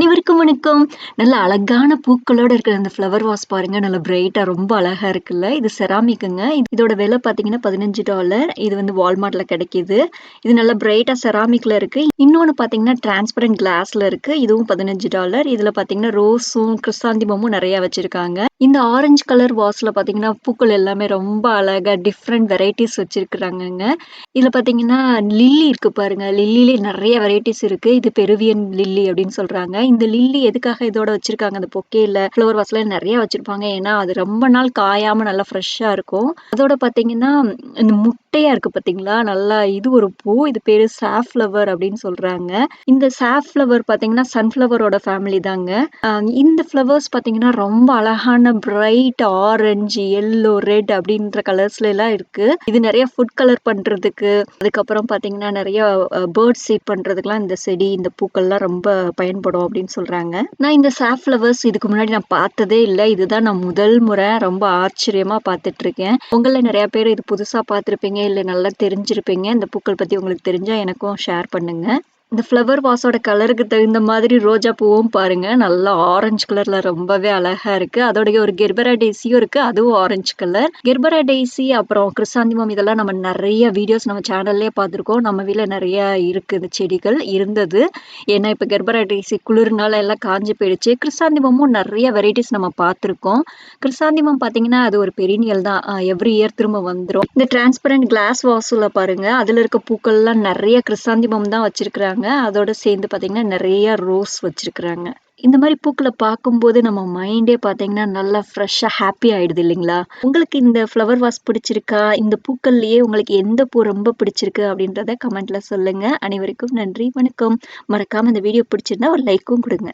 அனைவருக்கும் வணக்கம். நல்ல அழகான பூக்களோட இருக்கிற அந்த ஃப்ளவர் வாஸ் பாருங்க. நல்ல பிரைட்டா ரொம்ப அழகா இருக்குல்ல. இது செராமிக்குங்க இதோட விலை பார்த்தீங்கன்னா பதினஞ்சு டாலர் இது வந்து வால்மார்ட்ல கிடைக்குது. இது நல்ல பிரைட்டா செராமிக்ல இருக்கு. இன்னொன்று பார்த்தீங்கன்னா டிரான்ஸ்பரண்ட் கிளாஸ்ல இருக்கு. இதுவும் பதினஞ்சு டாலர் இதுல பார்த்தீங்கன்னா ரோஸும் கிறிஸ்தாந்திமமும் நிறைய வச்சிருக்காங்க. இந்த ஆரஞ்சு கலர் வாஸ்ல பாத்தீங்கன்னா பூக்கள் எல்லாமே ரொம்ப அழகா டிஃப்ரெண்ட் வெரைட்டிஸ் வச்சிருக்கறாங்கங்க. இதுல பாத்தீங்கன்னா லில்லி இருக்கு பாருங்க. லில்லிலே நிறைய வெரைட்டிஸ் இருக்கு. இது பெருவியன் லில்லி அப்படின்னு சொல்றாங்க. இந்த லில்லி எதுக்காக இதோட வச்சிருக்காங்க? அந்த பொக்கேல ஃப்ளவர் வாஸ்ல நிறைய வச்சிருப்பாங்க. ஏன்னா அது ரொம்ப நாள் காயாம நல்லா ஃப்ரெஷ்ஷா இருக்கும். அதோட பாத்தீங்கன்னா இந்த முட்டையா இருக்கு பாத்தீங்களா? நல்லா இது ஒரு பூ. இது பேரு சாஃப்ளவர் அப்படின்னு சொல்றாங்க. இந்த சாஃப்ளவர் பாத்தீங்கன்னா சன்ஃப்ளவரோட ஃபேமிலி தாங்க. இந்த ஃப்ளவர்ஸ் பாத்தீங்கன்னா ரொம்ப அழகான பிரைட் ஆரஞ்சு எல்லோ ரெட் அப்படின்ற கலர்ஸ்ல எல்லாம் இருக்கு. இது நிறைய ஃபுட் கலர் பண்றதுக்கு அதுக்கப்புறம் பாத்தீங்கன்னா நிறைய பேர்ட் சீட் பண்றதுக்குலாம் இந்த செடி இந்த பூக்கள்லாம் ரொம்ப பயன்படும் அப்படின்னு சொல்றாங்க. நான் இந்த சாஃப்ளவர்ஸ் இதுக்கு முன்னாடி நான் பார்த்ததே இல்லை. இதுதான் நான் முதல் முறை ரொம்ப ஆச்சரியமா பார்த்துட்டு இருக்கேன் உங்கள நிறைய பேர் இது புதுசா பார்த்துருப்பீங்க இல்லை நல்லா தெரிஞ்சிருப்பீங்க. இந்த பூக்கள் பத்தி உங்களுக்கு தெரிஞ்சா எனக்கும் ஷேர் பண்ணுங்க. இந்த ஃப்ளவர் வாஸோட கலருக்கு தகுந்த மாதிரி ரோஜா பூவும் பாருங்க. நல்லா ஆரஞ்சு கலர்ல ரொம்பவே அழகா இருக்கு. அதோடைய ஒரு கெர்பரா டேசியும் இருக்கு. அதுவும் ஆரஞ்சு கலர் கெர்பரா டேசி அப்புறம் கிறிஸ்தாந்திமம் இதெல்லாம் நம்ம நிறைய வீடியோஸ் நம்ம சேனல்லே பார்த்துருக்கோம். நம்ம வீட்டில் நிறைய இருக்கு இந்த செடிகள் இருந்தது. ஏன்னா இப்போ கெர்பரா டேசி குளிர்னால எல்லாம் காஞ்சு போயிடுச்சு. கிறிஸ்தாந்திமமும் நிறைய வெரைட்டிஸ் நம்ம பார்த்துருக்கோம். கிறிஸ்தாந்திமம் பார்த்தீங்கன்னா அது ஒரு பெரினியல் தான். எவ்ரி இயர் திரும்ப வந்துடும் இந்த டிரான்ஸ்பரண்ட் கிளாஸ் வாசுல பாருங்க. அதுல இருக்க பூக்கள்லாம் நிறைய கிறிஸ்தாந்திமம் தான் வச்சிருக்கிறாங்க. அதோட சேர்ந்து பார்த்தீங்கன்னா நிறைய ரோஸ் வச்சிருக்கிறாங்க. இந்த மாதிரி பூக்களை பார்க்கும்போது நம்ம மைண்டே பார்த்தீங்கன்னா நல்லா ஃப்ரெஷ்ஷாக ஹாப்பி ஆயிடுது இல்லைங்களா? உங்களுக்கு இந்த ஃப்ளவர் வாஸ் பிடிச்சிருக்கா? இந்த பூக்கள்லயே உங்களுக்கு எந்த பூ ரொம்ப பிடிச்சிருக்கு அப்படின்றத கமெண்ட்ல சொல்லுங்க. அனைவருக்கும் நன்றி வணக்கம். மறக்காம இந்த வீடியோ பிடிச்சிருந்தா ஒரு லைக்கும் கொடுங்க.